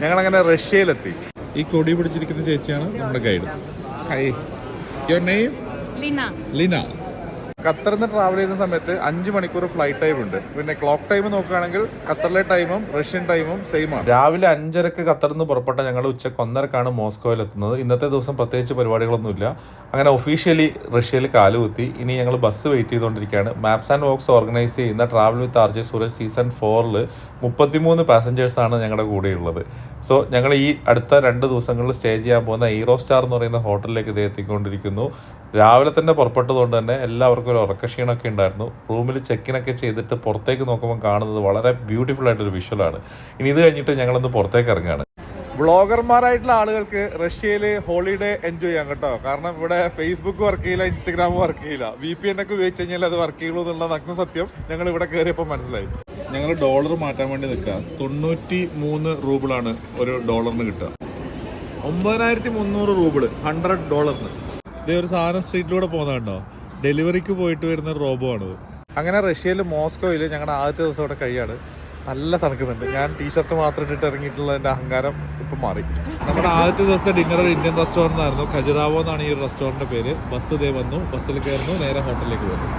ഞങ്ങൾ അങ്ങനെ റഷ്യയിലെത്തി. ഈ കൊടി പിടിച്ചിരിക്കുന്ന ചേച്ചിയാണ് നമ്മുടെ guide hi your name Lina Lina ഖത്തറിൽ നിന്ന് ട്രാവൽ ചെയ്യുന്ന സമയത്ത് അഞ്ച് മണിക്കൂർ ഫ്ലൈറ്റ് ടൈം ഉണ്ട്. പിന്നെ ക്ലോക്ക് ടൈം നോക്കുകയാണെങ്കിൽ ഖത്തറിലെ ടൈമും റഷ്യൻ ടൈമും സെയിം ആണ്. രാവിലെ അഞ്ചരക്ക് ഖത്തറിൽ നിന്ന് പുറപ്പെട്ട ഞങ്ങൾ ഉച്ചയ്ക്ക് ഒന്നരക്കാണ് മോസ്കോയിൽ എത്തുന്നത്. ഇന്നത്തെ ദിവസം പ്രത്യേകിച്ച് പരിപാടികളൊന്നുമില്ല. അങ്ങനെ ഒഫീഷ്യലി റഷ്യയിൽ കാലുകുത്തി ഇനി ഞങ്ങൾ ബസ് വെയിറ്റ് ചെയ്തുകൊണ്ടിരിക്കുകയാണ്. മാപ്സ് ആൻഡ് വോക്സ് ഓർഗനൈസ് ചെയ്യുന്ന travel with R J Sooraj season ഫോറിൽ മുപ്പത്തിമൂന്ന് പാസഞ്ചേഴ്സ് ആണ് ഞങ്ങളുടെ കൂടെയുള്ളത്. സോ ഞങ്ങൾ ഈ അടുത്ത രണ്ട് ദിവസങ്ങളിൽ സ്റ്റേ ചെയ്യാൻ പോകുന്ന ഈറോ സ്റ്റാർ എന്ന് പറയുന്ന ഹോട്ടലിലേക്ക് ഇത് എത്തിക്കൊണ്ടിരിക്കുന്നു. രാവിലെ തന്നെ പുറപ്പെട്ടതുകൊണ്ട് തന്നെ എല്ലാവർക്കും ഒരു ഉറക്കക്ഷീണമൊക്കെ ഉണ്ടായിരുന്നു. റൂമിൽ ചെക്കിനൊക്കെ ചെയ്തിട്ട് പുറത്തേക്ക് നോക്കുമ്പോൾ കാണുന്നത് വളരെ ബ്യൂട്ടിഫുൾ ആയിട്ടൊരു വിഷ്വലാണ് ഇനി ഇത് കഴിഞ്ഞിട്ട് ഞങ്ങളൊന്ന് പുറത്തേക്ക് ഇറങ്ങുകയാണ് വ്ളോഗർമാരായിട്ടുള്ള ആളുകൾക്ക് റഷ്യയിൽ ഹോളിഡേ എൻജോയ് ചെയ്യാം കേട്ടോ. കാരണം ഇവിടെ ഫേസ്ബുക്ക് വർക്ക് ചെയ്യില്ല ഇൻസ്റ്റഗ്രാം വർക്ക് ചെയ്യില്ല. വി പി എൻ ഒക്കെ ഉപയോഗിച്ച് കഴിഞ്ഞാൽ അത് വർക്ക് ചെയ്യുള്ളൂ എന്നുള്ള നഗ്ന സത്യം. ഞങ്ങൾ ഇവിടെ കയറിയപ്പോൾ മനസ്സിലായി. ഞങ്ങൾ ഡോളർ മാറ്റാൻ വേണ്ടി നിൽക്കുക. തൊണ്ണൂറ്റി മൂന്ന് റൂബിളാണ് ഒരു ഡോളറിന് കിട്ടുക. ഒമ്പതിനായിരത്തി മുന്നൂറ് റൂബിൾ ഹൺഡ്രഡ് ഡോളറിന് ഇതേ ഒരു സാധനം സ്ട്രീറ്റിലൂടെ പോകുന്നതുണ്ടോ ഡെലിവറിക്ക് പോയിട്ട് വരുന്ന റോബോ ആണത്. അങ്ങനെ റഷ്യയിൽ മോസ്കോയിൽ ഞങ്ങളുടെ ആദ്യത്തെ ദിവസം അവിടെ കഴിയാണ് നല്ല തണുക്കുന്നുണ്ട്. ഞാൻ ടീഷർട്ട് മാത്രം ഇട്ടിട്ട് ഇറങ്ങിയിട്ടുള്ള എന്റെ അഹങ്കാരം ഇപ്പം മാറി. നമ്മുടെ ആദ്യത്തെ ദിവസത്തെ ഡിന്നർ ഇന്ത്യൻ റെസ്റ്റോറന്റ് ആയിരുന്നു ഖജുറാവോ എന്നാണ് ഈ റെസ്റ്റോറന്റിന്റെ പേര്. ബസ് ഇതേ വന്നു. ബസ്സിൽ കയറുന്നു. നേരെ ഹോട്ടലിലേക്ക് പോകുന്നു.